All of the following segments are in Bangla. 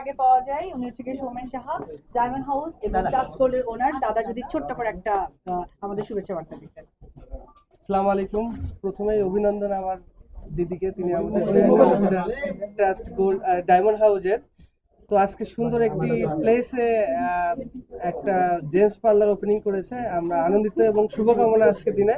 আগে পাওয়া যায়। উনি হচ্ছে গিয়ে সৌমেন সাহা ডায়মন্ড হাউস এবং ট্রাস্ট গোল্ডের ওনার দাদা যদি ছোট্ট করে একটা আমাদের শুভেচ্ছা বার্তা দিতেন। আসসালামু আলাইকুম। প্রথমেই অভিনন্দন আমার দিদিকে। তিনি আমাদের ট্রাস্ট গোল্ড ডায়মন্ড হাউজের তো আজকে সুন্দর একটি প্লেসে একটা জেন্টস পার্লার ওপেনিং করেছে। আমরা আনন্দিত এবং শুভকামনা আজকে দিনে।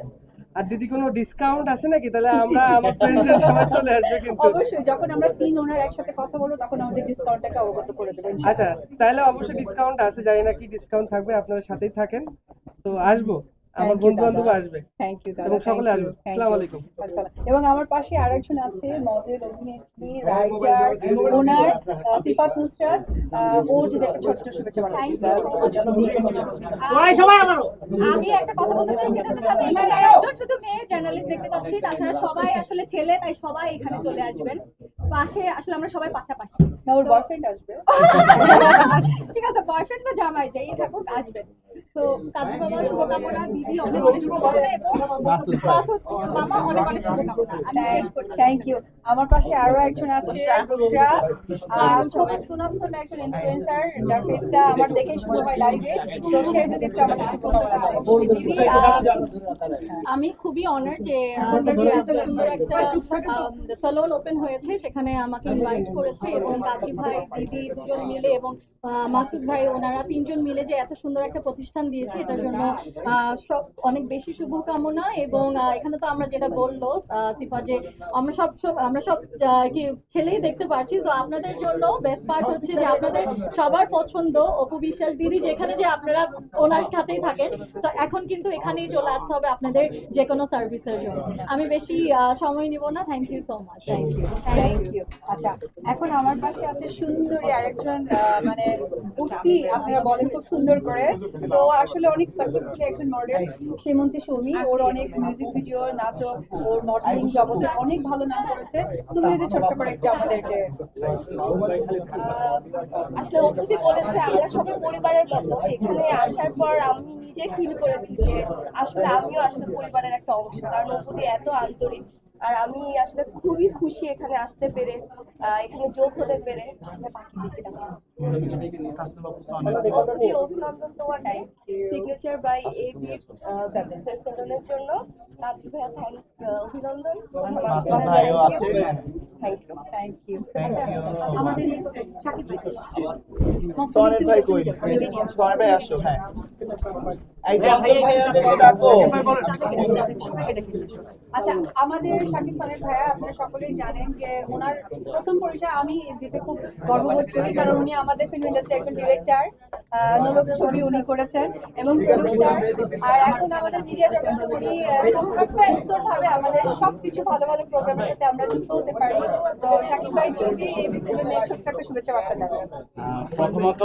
আর দিদি কোনো ডিসকাউন্ট আছে নাকি? তাহলে আমরা আমার ফ্রেন্ডদের সবাই চলে আসবে কিন্তু। অবশ্যই যখন আমরা তিন ওনার একসাথে কথা বলব তখন আমাদের ডিসকাউন্টটাকে অবগত করে দেবেন আচ্ছা তাহলে অবশ্যই ডিসকাউন্ট আছে জানি না কি ডিসকাউন্ট থাকবে আপনারা সাথেই থাকেন। তো আসব। আমার বন্ধু বান্ধব আসবে। থ্যাংক ইউ এবং সকলে আসবে। আসসালামু আলাইকুম। এবং আমার পাশে আরেকজন আছে মডেল অভিনেত্রী রাইটার ওনার সিফাত নুসরাত ও যদি একটা ছোট্ট শুভেচ্ছা সবাই সবাই আমার। আমি একটা কথা বলতে চাই সেটা হচ্ছে আমি এখানে একজন শুধু মেয়ে জার্নালিস্ট দেখতে পাচ্ছি তাছাড়া সবাই আসলে ছেলে তাই সবাই এখানে চলে আসবেন। পাশে আসলে আমরা সবাই পাশাপাশি। না ওর বয়ফ্রেন্ড আসবে। ঠিক আছে বয়ফ্রেন্ড বা জামাই যাই থাকুক আসবেন। তো কাজী শুভকামনা দিদি অনেক অনেক শুভকামনা এবং মামা অনেক অনেক শুভকামনা। আমি শেষ করছি। থ্যাংক ইউ আমার পাশে আরও একজন আছে বুশরা খুব সুনামধন্য একজন ইনফ্লুয়েন্সার যার ফেসটা আমার দেখেই শুরু হয় লাইভে তো সে যদি একটু আমাকে শুভকামনা দেয়। দিদি আমি খুবই অনার যে দিদি এত সুন্দর একটা সালন ওপেন হয়েছে। সেখানে আমাকে ইনভাইট করেছে এবং কাজী ভাই দিদি দুজন মিলে এবং আহ, মাসুদ ভাই ওনারা তিনজন মিলে যে এত সুন্দর একটা প্রতিষ্ঠান দিয়েছে এটার জন্য আহ, সব অনেক বেশি শুভকামনা এবং এখানে তো আমরা যেটা বলল সিফা যে আমরা সব সব আমরা সব আর কি ছেলেই দেখতে পাচ্ছি তো আপনাদের জন্য বেস্ট পার্ট হচ্ছে যে আপনাদের সবার পছন্দ অপু বিশ্বাস দিদি যেখানে যে আপনারা ওনার সাথেই থাকেন। তো এখন কিন্তু এখানেই চলে আসতে হবে আপনাদের যে কোনো সার্ভিসের জন্য। আমি বেশি সময় নিব না। Thank you so much thank you thank you আচ্ছা এখন আমার পাশে আছে সুন্দরী আরেকজন মানে আপনারা বলেন খুব সুন্দর করে। তো আসলে অনেক সাকসেসফুল একজন মডেল শ্রীমন্তী সৌমি। ওর অনেক মিউজিক ভিডিও নাটক, ওর মডেলিং জগতে অনেক ভালো নাম করেছে। তুমি যদি ছোট্ট করে একটু আমাদেরকে আসলে অপুজি বলেছে, আমরা সবাই পরিবারের মতো। এখানে আসার পর আমি নিজে ফিল করেছি যে আসলে আমিও আসলে পরিবারের একটা অংশ, কারণ অপুদি এত আন্তরিক। আর আমি আসলে খুবই খুশি এখানে আসতে পেরে আহ, এখানে যোগ হতে পেরে। অভিনন্দন তোমাকে সিগনেচার বাই এ বি সেলুনের জন্য। ভাইয়া থ্যাংক অভিনন্দন। Thank you. আমাদের সাকিব ভাই। সোহানের ভাই কই? সোহানের ভাই আসো হ্যাঁ। আচ্ছা আমাদের শাকিব খানের ভাইয়া আপনারা সকলেই জানেন যে ওনার প্রথম পরিচয় আমি দিতে খুব গর্ববোধ করি কারণ উনি আমাদের ফিল্ম ইন্ডাস্ট্রি একজন ডিরেক্টর নবক ছবি উনি করেছেন এবং প্রডিউসার আর এখন আমাদের মিডিয়া জগতে উনি ভাবে আমাদের সবকিছু ভালো ভালো প্রোগ্রামের সাথে আমরা যুক্ত হতে পারি। তো শাকিব ভাই যদি এই বিষয়ে নিয়ে ছোট্ট একটা শুভেচ্ছা বার্তা দেন। প্রথমত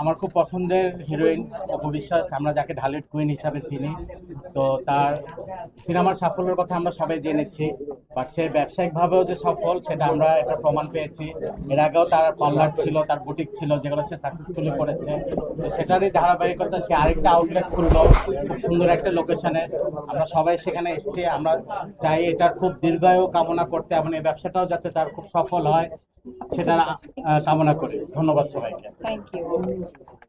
আমার খুব পছন্দের হিরোইন অপু বিশ্বাস আমরা যাকে ঢালেট কুইন হিসাবে চিনি। তো তার সিনেমার সাফল্যের কথা আমরা সবাই জেনেছি বাট সে ব্যবসায়িকভাবেও যে সফল, সেটা আমরা একটা প্রমাণ পেয়েছি। এর আগেও তার পার্লার ছিল, তার বুটিক ছিল, যেগুলো সে সাকসেসফুলি করেছে। তো সেটারই ধারাবাহিকতা, সে আরেকটা আউটলেট খুললো, খুব সুন্দর একটা লোকেশনে আমরা সবাই সেখানে এসেছি, আমরা চাই এটার খুব দীর্ঘায়ু কামনা করতে, এবং এই ব্যবসাটাও যাতে তার খুব সফল হয় সেটা কামনা করি। ধন্যবাদ সবাইকে। Thank you